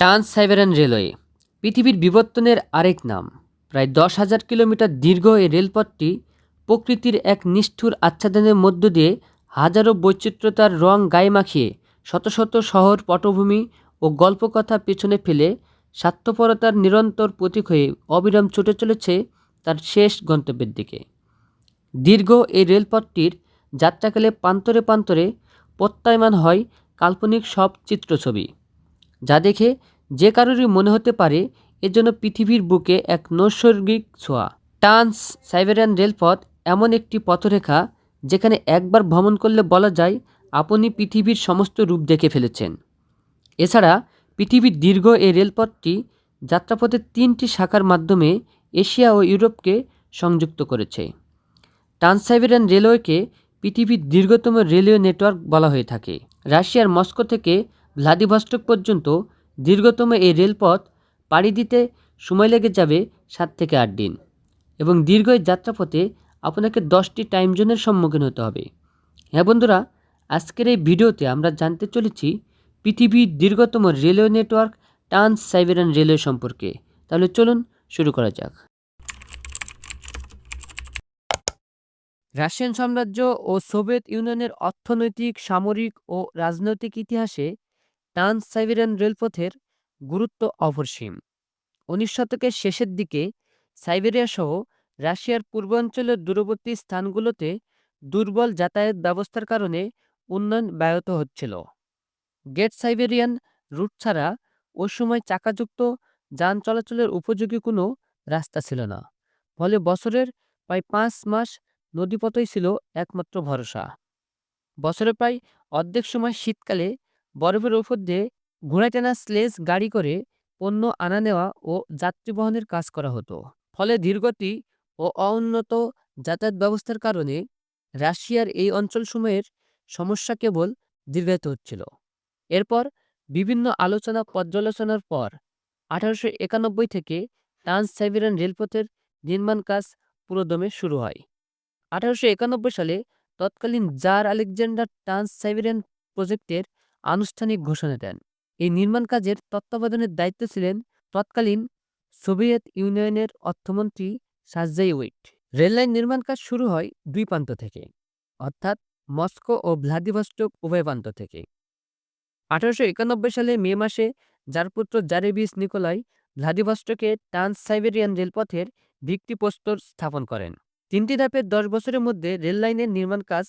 Trans Siberian railway, পৃথিবীর বিবর্তনের আরেক নাম। প্রায় দশ হাজার কিলোমিটার দীর্ঘ এই রেলপথটি প্রকৃতির এক নিষ্ঠুর আচ্ছাদনের মধ্য দিয়ে হাজারো বৈচিত্র্যতার রং গায়ে মাখিয়ে শত শত শহর, পটভূমি ও গল্পকথা পেছনে ফেলে স্বার্থপরতার নিরন্তর প্রতীক হয়ে অবিরাম ছুটে চলেছে তার শেষ গন্তব্যের দিকে। দীর্ঘ এই রেলপথটির যাত্রাকালে প্রান্তরে প্রান্তরে প্রত্যায়মান হয় কাল্পনিক সব চিত্রছবি। যা দেখে যে কারোরই মনে হতে পারে এ যেন পৃথিবীর বুকে এক নৈসর্গিক ছোঁয়া। ট্রান্স সাইবেরিয়ান রেলপথ এমন একটি পথরেখা যেখানে একবার ভ্রমণ করলে বলা যায় আপনি পৃথিবীর সমস্ত রূপ দেখে ফেলেছেন। এছাড়া পৃথিবীর দীর্ঘ এই রেলপথটি যাত্রাপথের তিনটি শাখার মাধ্যমে এশিয়া ও ইউরোপকে সংযুক্ত করেছে। ট্রান্সাইবেরিয়ান রেলওয়েকে পৃথিবীর দীর্ঘতম রেলওয়ে নেটওয়ার্ক বলা হয়ে থাকে। রাশিয়ার মস্কো থেকে ভ্লাদিভস্টক পর্যন্ত দীর্ঘতম এই রেলপথ পাড়ি দিতে সময় লেগে যাবে সাত থেকে আট দিন এবং দীর্ঘ এই যাত্রাপথে আপনাকে দশটি টাইম জোনের সম্মুখীন হতে হবে। হ্যাঁ বন্ধুরা, আজকের এই ভিডিওতে আমরা জানতে চলেছি পৃথিবীর দীর্ঘতম railway network trans Siberian railway সম্পর্কে। তাহলে চলুন শুরু করা যাক। রাশিয়ান সাম্রাজ্য ও সোভিয়েত ইউনিয়নের অর্থনৈতিক, সামরিক ও রাজনৈতিক ইতিহাসে ট্রান্স সাইবেরিয়ান রেলপথের গুরুত্ব অপরিসীম। উনিশ শতকের শেষের দিকে সাইবেরিয়া সহ রাশিয়ার পূর্বাঞ্চলের দূরবর্তী স্থানগুলোতে দুর্বল যাতায়াত ব্যবস্থার কারণে উন্নয়ন ব্যাহত হচ্ছিল। গেট সাইবেরিয়ান রুট ছাড়া ওই সময় চাকাযুক্ত যান চলাচলের উপযোগী কোনো রাস্তা ছিল না, ফলে বছরের প্রায় পাঁচ মাস নদীপথই ছিল একমাত্র ভরসা। বছরের প্রায় অর্ধেক সময় শীতকালে বরফের উপর দিয়ে ঘোড়ায় টানা স্লেজ গাড়ি করে পণ্য আনা নেওয়া ও যাত্রী বহনের কাজ করা হতো। ফলে ধীরগতি ও অউন্নত যাতায়াত ব্যবস্থার কারণে রাশিয়ার এই অঞ্চলসমূহের সমস্যা কেবল দীর্ঘায়িত হচ্ছিল। এরপর বিভিন্ন আলোচনা পর্যালোচনার পর আঠারোশো একানব্বই থেকে ট্রান্স সাইবেরিয়ান রেলপথের নির্মাণ কাজ পুরোদমে শুরু হয়। আঠারোশো একানব্বই সালে তৎকালীন জার আলেকজান্ডার ট্রান্স সাইবেরিয়ান প্রজেক্টের আনুষ্ঠানিক ঘোষণা দেন। এই নির্মাণ কাজের তত্ত্বাবধানের দায়িত্ব ছিলেন তৎকালীন সোভিয়েত ইউনিয়নের অর্থমন্ত্রী সার্জাই উইট। রেললাইন নির্মাণ কাজ শুরু হয় দুই প্রান্ত থেকে, অর্থাৎ মস্কো ও ভ্লাদিভস্টক উভয় প্রান্ত থেকে। আঠারোশো একানব্বই সালে মে মাসে যার পুত্র জারেবিস নিকোলাই ভ্লাদিভস্টকে ট্রান্স সাইবেরিয়ান রেলপথের ভিত্তিপ্রস্তর স্থাপন করেন। তিনটি ধাপের দশ বছরের মধ্যে রেললাইনের নির্মাণ কাজ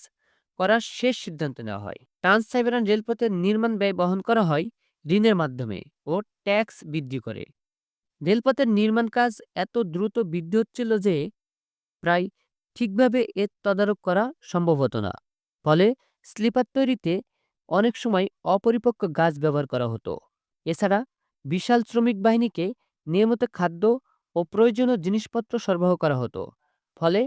করার শেষ সিদ্ধান্ত নেওয়া হয়। ট্রান্স সাইবেরিয়ান রেলপথের নির্মাণ ব্যয় বহন করা হয় ঋণের মাধ্যমে ও ট্যাক্স বৃদ্ধি করে। রেলপথের নির্মাণ কাজ এত দ্রুত বৃদ্ধি হচ্ছিল যে প্রায় ঠিকভাবে এর তদারক করা সম্ভব হতো না। ফলে স্লিপার তৈরিতে অনেক সময় অপরিপক্ক গাছ ব্যবহার করা হতো। এছাড়া বিশাল শ্রমিক বাহিনীকে নিয়মিত খাদ্য ও প্রয়োজনীয় জিনিসপত্র সরবরাহ করা হতো। ফলে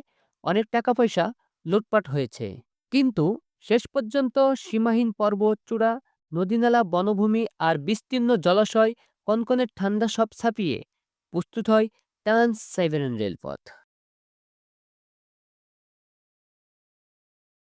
অনেক টাকা পয়সা লুটপাট হয়েছে। কিন্তু শেষ পর্যন্ত সীমাহীন পর্বত চূড়া নদীনালা বনভূমি আর বিস্তীর্ণ জলাশয় কনকনের ঠান্ডা সব ছাপিয়ে প্রস্তুত হয় ট্রান্স সাইবেরিয়ান রেলপথ।